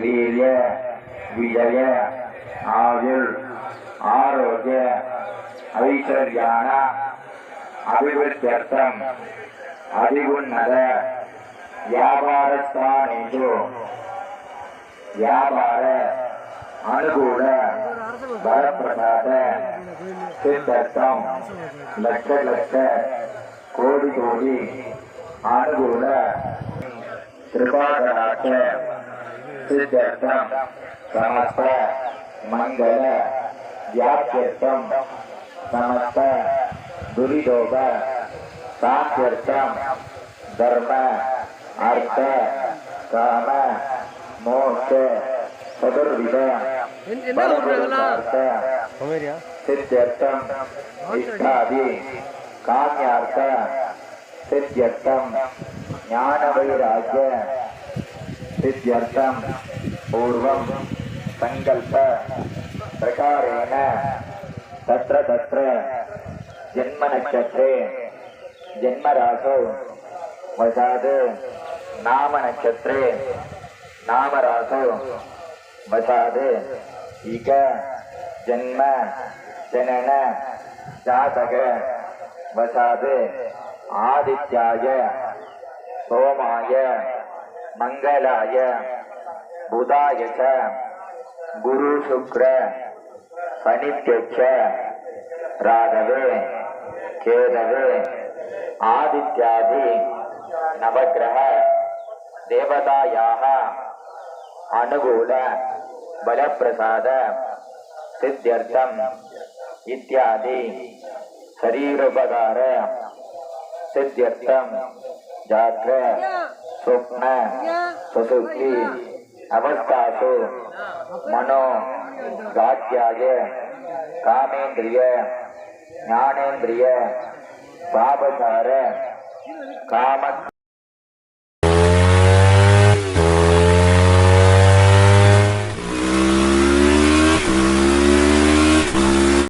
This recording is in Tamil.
வீரிய விஜய ஆயுள் ஆரோக்கிய ஐஸ்வர்யான அபிவிருத்தம் அதிகுன்னத வியாபாரஸ்தானேஜோ வியாபார அனுகூல வரப்பிரசாத சித்தம் லட்ச லட்ச கோடி கோடி அனுகூல கிருபாகராட்ச சித்தர்த்தம் சமஸ்த மங்கள வியாத்தியர்த்தம் சமஸ்த துரிதோக சாத்தியர்த்தம் தர்ம அர்த்த காம மோட்ச சதுர்வித சித்தியர்த்தம் இஷ்டாதி காமியார்த்த சித்தியர்த்தம் ஞான வைராகிய सिद्ध्यर्थम पूर्वं संकल्प प्रकारेण तत्र तत्र जन्मनक्षत्रे जन्मरासौ वसाद् नामनक्षत्रे नामरासौ वसाद् इक जन्म जनन जातक वसाद् आदित्याय सोमाय मङ्गलाय बुधाय च गुरु शुक्र शनित्यक्ष राघवे केदवे आदित्यादि नवग्रह देवतायाः अनुकूल बलप्रसाद सिद्ध्यर्थम् इत्यादि शरीरोपकार सिद्ध्यर्थम् जाग्र स्वप्न सुसुप्ति अवस्थासु मनो गात्याय कामेन्द्रिय ज्ञानेन्द्रिय पापचार काम